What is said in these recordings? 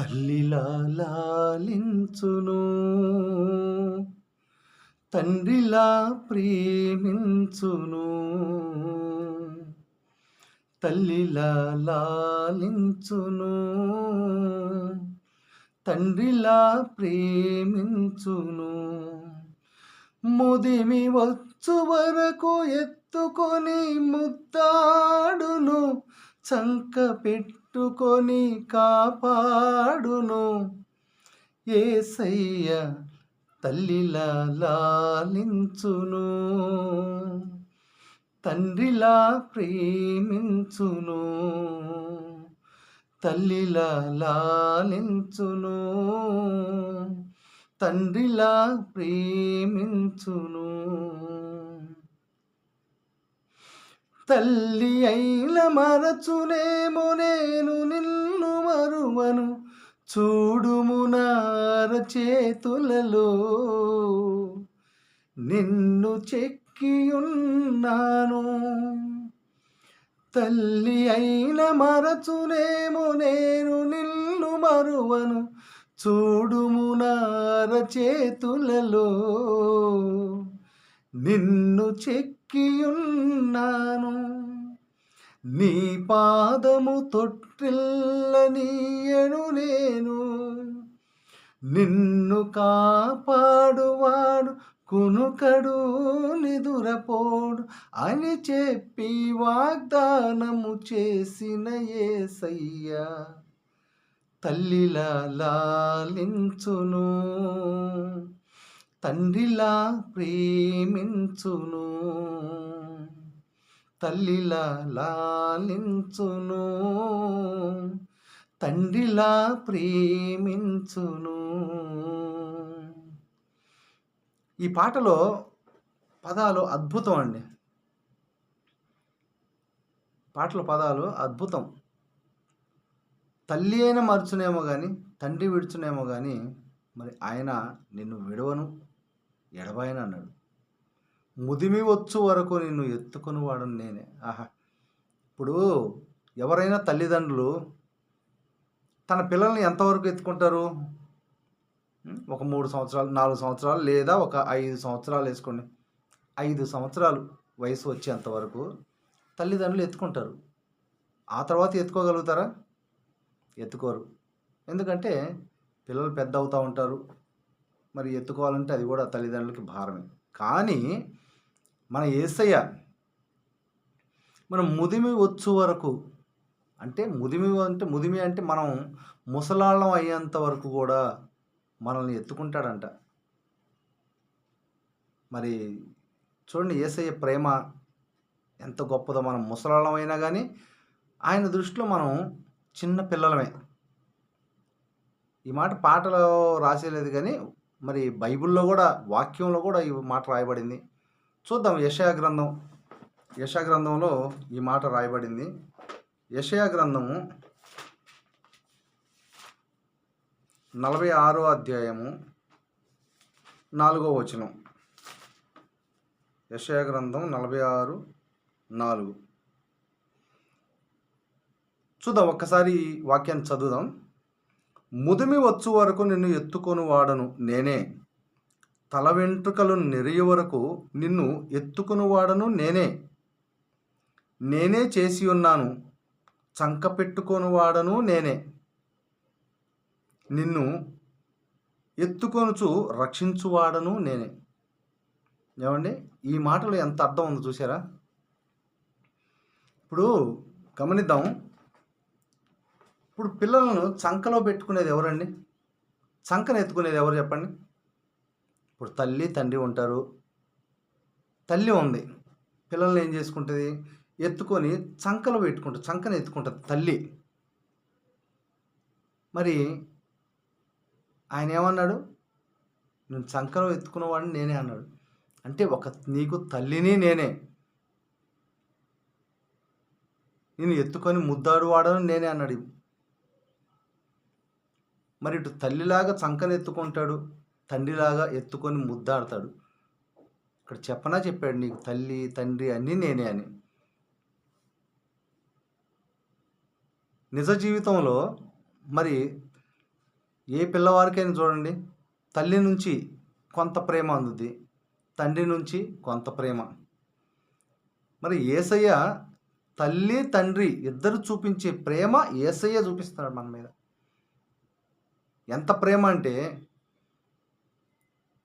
తల్లిలా లాలించును తండ్రిలా ప్రేమించును. తల్లిలా లాలించును తండ్రిలా ప్రేమించును. ముదిమి వచ్చు వరకు ఎత్తుకొని ముద్దాడును. చంక పెట్టుకొని కాపాడును. ఏసయ్య తల్లిలా లాలించును. తండ్రిలా ప్రేమించును. తల్లిలా లాలించును. తండ్రిలా ప్రేమించును. తల్లి అయిన మరచునేమో నేను నిన్ను మరువను. చూడుము నార చేతులలో. నిన్ను చెక్కియున్నాను. తల్లి అయిన మరచునేమో నేను నిన్ను మరువను. చూడుము నార చేతులలో. నిన్ను చిక్కియున్నాను నీ పాదము తొట్టిల్లనీయను నేను. నిన్ను కాపాడువాడు కునుకడు నిదురపోడు అని చెప్పి వాగ్దానము చేసిన ఏసయ్యా తల్లిలా లాలించును. తండ్రిలా ప్రేమించును తల్లిలా లాలించును తండ్రిలా ప్రేమించును. ఈ పాటలో పదాలు అద్భుతం అండి. పాటల పదాలు అద్భుతం. తల్లి అయినా మరచునేమో కానీ తండ్రి విడుచునేమో కానీ మరి ఆయన నిన్ను విడవను. ఎడబాయన అన్నాడు ముదిమి వచ్చు వరకు నిన్ను ఎత్తుకుని వాడను నేనే. ఆహా! ఇప్పుడు ఎవరైనా తల్లిదండ్రులు తన పిల్లల్ని ఎంతవరకు ఎత్తుకుంటారు? ఒక మూడు సంవత్సరాలు నాలుగు సంవత్సరాలు లేదా ఒక ఐదు సంవత్సరాలు వేసుకోండి. ఐదు సంవత్సరాలు వయసు వచ్చేంతవరకు తల్లిదండ్రులు ఎత్తుకుంటారు. ఆ తర్వాత ఎత్తుకోగలుగుతారా? ఎత్తుకోరు. ఎందుకంటే పిల్లలు పెద్ద అవుతూ ఉంటారు. మరి ఎత్తుకోవాలంటే అది కూడా తల్లిదండ్రులకి భారమే. కానీ మన ఏసయ్య మనం ముదిమి వచ్చు వరకు అంటే ముదిమి అంటే ముదిమి అంటే మనం ముసలాళ్ళం అయ్యేంత వరకు కూడా మనల్ని ఎత్తుకుంటాడంట. మరి చూడండి ఏసయ్య ప్రేమ ఎంత గొప్పదో మనం ముసలాళ్ళం అయినా కానీ ఆయన దృష్టిలో మనం చిన్న పిల్లలమే. ఈ మాట పాటలో రాసేలేదు కానీ మరి బైబిల్లో కూడా వాక్యంలో కూడా ఈ మాట రాయబడింది. చూద్దాం యషయా గ్రంథం. యషయా గ్రంథంలో ఈ మాట రాయబడింది. యషయా గ్రంథము నలభై ఆరో అధ్యాయము నాలుగో వచనం. యషయా గ్రంథం నలభై ఆరు నాలుగు. చూద్దాం ఒక్కసారి వాక్యాన్ని చదువుదాం. ముదిమి వచ్చు వరకు నిన్ను ఎత్తుకొని వాడను. నేనే. తల వెంట్రుకలు నెరియ వరకు నిన్ను ఎత్తుకొని వాడను నేనే. నేనే చేసి ఉన్నాను. చంక పెట్టుకొని వాడను నేనే. నిన్ను ఎత్తుకొనుచు రక్షించువాడను నేనే. ఏమండి? ఈ మాటలో ఎంత అర్థం ఉందో చూసారా ఇప్పుడు గమనిద్దాం. ఇప్పుడు పిల్లలను చంకలో పెట్టుకునేది ఎవరండి? చంకను ఎత్తుకునేది ఎవరు చెప్పండి? ఇప్పుడు తల్లి తండ్రి ఉంటారు. తల్లి ఉంది. పిల్లల్ని ఏం చేసుకుంటుంది? ఎత్తుకొని చంకలో పెట్టుకుంటుంది చంకను ఎత్తుకుంటుంది తల్లి. మరి ఆయన ఏమన్నాడు? నేను చంకలో ఎత్తుకున్నవాడిని నేనే అన్నాడు. అంటే ఒక నీకు తల్లిని నేనే. నేను ఎత్తుకొని ముద్దాడు వాడను నేనే అన్నాడు. మరి ఇటు తల్లిలాగా చంకను ఎత్తుకుంటాడు తండ్రిలాగా ఎత్తుకొని ముద్దాడతాడు. ఇక్కడ చెప్పనా చెప్పాడు నీకు తల్లి తండ్రి అన్నీ నేనే అని. నిజ జీవితంలో మరి ఏ పిల్లవారికైనా చూడండి తల్లి నుంచి కొంత ప్రేమ అందుద్ది తండ్రి నుంచి కొంత ప్రేమ. మరి ఏసయ్య తల్లి తండ్రి ఇద్దరు చూపించే ప్రేమ ఏసయ్య చూపిస్తాడు మన మీద. ఎంత ప్రేమ అంటే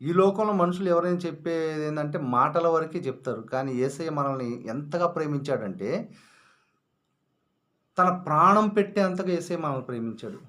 ఈ లోకంలో మనుషులు ఎవరైనా చెప్పేది ఏంటంటే మాటల వరకే చెప్తారు. కానీ ఏసయ్య మనల్ని ఎంతగా ప్రేమించాడంటే తన ప్రాణం పెట్టేంతగా ఏసయ్య మనల్ని ప్రేమించాడు.